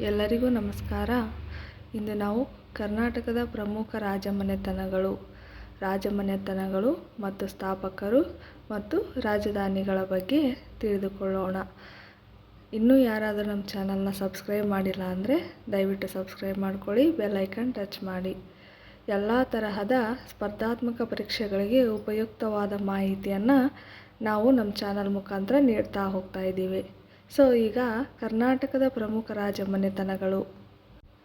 ಎಲ್ಲರಿಗೂ ನಮಸ್ಕಾರ. ಇಂದು ನಾವು ಕರ್ನಾಟಕದ ಪ್ರಮುಖ ರಾಜಮನೆತನಗಳು ರಾಜಮನೆತನಗಳು ಮತ್ತು ಸ್ಥಾಪಕರು ಮತ್ತು ರಾಜಧಾನಿಗಳ ಬಗ್ಗೆ ತಿಳಿದುಕೊಳ್ಳೋಣ. ಇನ್ನೂ ಯಾರಾದರೂ ನಮ್ಮ ಚಾನಲ್ನ ಸಬ್ಸ್ಕ್ರೈಬ್ ಮಾಡಿಲ್ಲ ಅಂದರೆ ದಯವಿಟ್ಟು ಸಬ್ಸ್ಕ್ರೈಬ್ ಮಾಡ್ಕೊಳ್ಳಿ, ಬೆಲ್ ಐಕನ್ ಟಚ್ ಮಾಡಿ. ಎಲ್ಲ ತರಹದ ಸ್ಪರ್ಧಾತ್ಮಕ ಪರೀಕ್ಷೆಗಳಿಗೆ ಉಪಯುಕ್ತವಾದ ಮಾಹಿತಿಯನ್ನು ನಾವು ನಮ್ಮ ಚಾನಲ್ ಮುಖಾಂತರ ನೀಡ್ತಾ ಹೋಗ್ತಾ ಇದ್ದೀವಿ. ಸೊ ಈಗ ಕರ್ನಾಟಕದ ಪ್ರಮುಖ ರಾಜಮನೆತನಗಳು.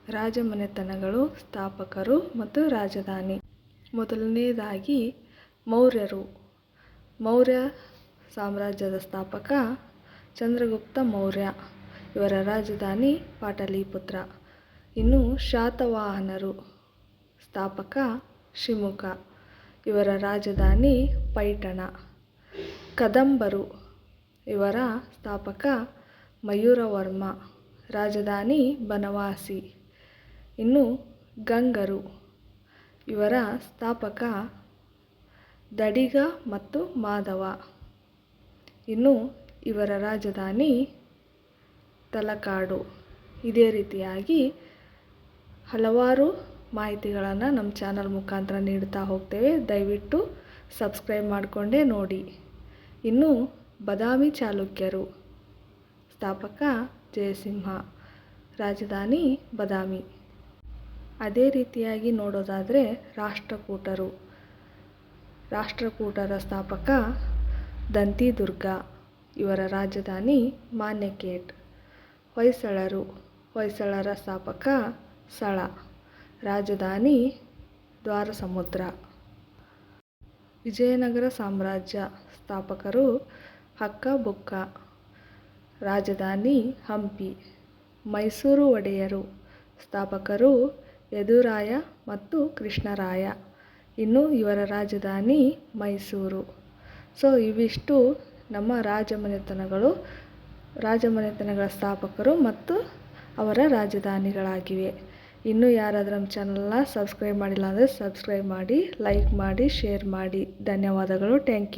ರಾಜಮನೆತನಗಳು ಸ್ಥಾಪಕರು ಮತ್ತು ರಾಜಧಾನಿ. ಮೊದಲನೇದಾಗಿ ಮೌರ್ಯರು. ಮೌರ್ಯ ಸಾಮ್ರಾಜ್ಯದ ಸ್ಥಾಪಕ ಚಂದ್ರಗುಪ್ತ ಮೌರ್ಯ. ಇವರ ರಾಜಧಾನಿ ಪಾಟಲಿಪುತ್ರ. ಇನ್ನು ಶಾತವಾಹನರು. ಸ್ಥಾಪಕ ಶಿಮುಖ ಇವರ ರಾಜಧಾನಿ ಪೈಠಣ. ಕದಂಬರು. ಇವರ ಸ್ಥಾಪಕ ಮಯೂರವರ್ಮ ರಾಜಧಾನಿ ಬನವಾಸಿ. ಇನ್ನು ಗಂಗರು. ಇವರ ಸ್ಥಾಪಕ ದಡಿಗ ಮತ್ತು ಮಾಧವ. ಇನ್ನು ಇವರ ರಾಜಧಾನಿ ತಲಕಾಡು. ಇದೇ ರೀತಿಯಾಗಿ ಹಲವಾರು ಮಾಹಿತಿಗಳನ್ನು ನಮ್ಮ ಚಾನಲ್ ಮುಖಾಂತರ ನೀಡ್ತಾ ಹೋಗ್ತೇವೆ. ದಯವಿಟ್ಟು ಸಬ್ಸ್ಕ್ರೈಬ್ ಮಾಡಿಕೊಂಡೇ ನೋಡಿ. ಇನ್ನು ಬದಾಮಿ ಚಾಲುಕ್ಯರು. ಸ್ಥಾಪಕ ಜಯಸಿಂಹ, ರಾಜಧಾನಿ ಬದಾಮಿ. ಅದೇ ರೀತಿಯಾಗಿ ನೋಡೋದಾದರೆ ರಾಷ್ಟ್ರಕೂಟರು. ರಾಷ್ಟ್ರಕೂಟರ ಸ್ಥಾಪಕ ದಂತಿದುರ್ಗ, ಇವರ ರಾಜಧಾನಿ ಮಾನ್ಯಕೇಟ್. ಹೊಯ್ಸಳರು, ಹೊಯ್ಸಳರ ಸ್ಥಾಪಕ ಸಳ, ರಾಜಧಾನಿ ದ್ವಾರಸಮುದ್ರ. ವಿಜಯನಗರ ಸಾಮ್ರಾಜ್ಯ ಸ್ಥಾಪಕರು ಹಕ್ಕ ಬುಕ್ಕ ರಾಜಧಾನಿ ಹಂಪಿ. ಮೈಸೂರು ಒಡೆಯರು, ಸ್ಥಾಪಕರು ಯದುರಾಯ ಮತ್ತು ಕೃಷ್ಣರಾಯ. ಇನ್ನು ಇವರ ರಾಜಧಾನಿ ಮೈಸೂರು. ಸೊ, ಇವಿಷ್ಟು ನಮ್ಮ ರಾಜಮನೆತನಗಳು, ರಾಜಮನೆತನಗಳ ಸ್ಥಾಪಕರು ಮತ್ತು ಅವರ ರಾಜಧಾನಿಗಳಾಗಿವೆ. ಇನ್ನೂ ಯಾರಾದರೂ ನಮ್ಮ ಚಾನಲ್ನ ಸಬ್ಸ್ಕ್ರೈಬ್ ಮಾಡಿಲ್ಲ ಅಂದರೆ ಸಬ್ಸ್ಕ್ರೈಬ್ ಮಾಡಿ, ಲೈಕ್ ಮಾಡಿ, ಶೇರ್ ಮಾಡಿ. ಧನ್ಯವಾದಗಳು. Thank you.